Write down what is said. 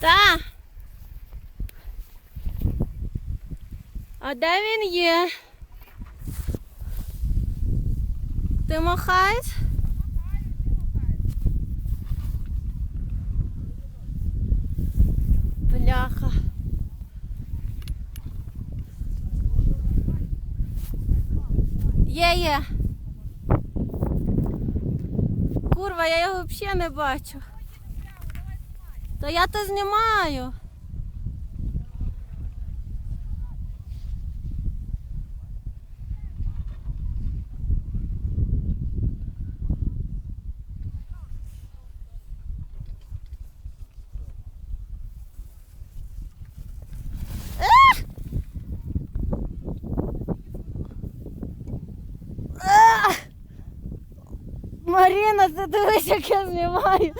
Та. А де він є? Ти махаєш? Бляха. Є, є. Курва, я його взагалі не бачу. Та я то знімаю. Маріна, ти дивись, як я знімаю.